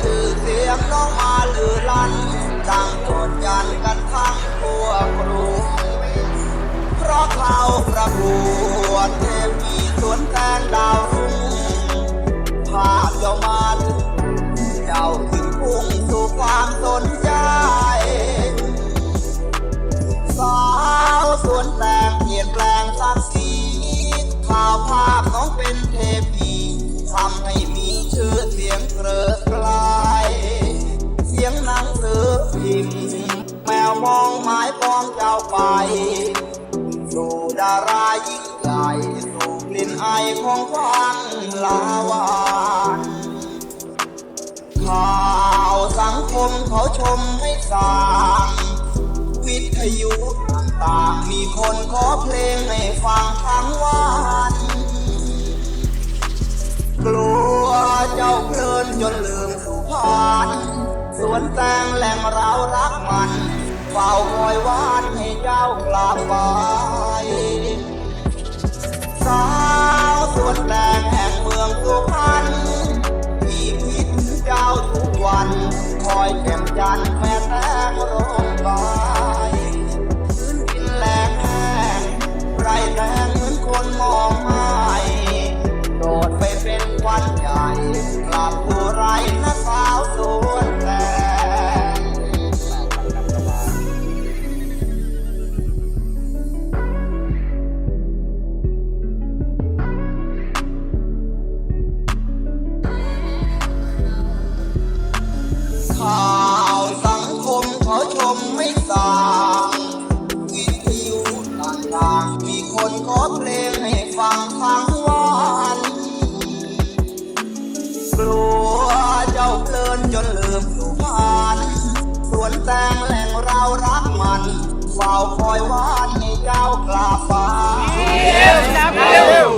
ชื่อเสียงน้องมาลือลั่นดังโดดยันกันทั้งทั่วกรุงเพราะเขาประกวดเทพีสวนแตงดาวรุ่งภาพเจ้ามาถึงเจ้าถึงพุ่งสู่ความสนใจ สาวสวนแตงเปลี่ยนแปลงสักสีข่าวภาพน้องเป็น ดารายิ่งใหญ่สู่กลิ่นไอของความลาวานข่าวสังคมเขาชมให้สางวิทยุต่างมีคนขอเพลงให้ฟังทั้งวันกลัวเจ้าเพลินจนลืมสุพรรณสวนแตงแหล่งเรารักมันเฝ้าคอยวานให้เจ้ากลับไปสาวสวนแตงแห่งเมืองสุพรรณที่คิดเจ้าทุกวัน คอยแก้มจันทร์แม่แตงร้องบายพื้นดินแหลกแห้งไรแรงเหมือนคนมอง จนลืมผิวพรรณสวนแตงแหล่งเรารักมันเฝ้าคอยวานให้เจ้ากลัาฟ้าเร็ว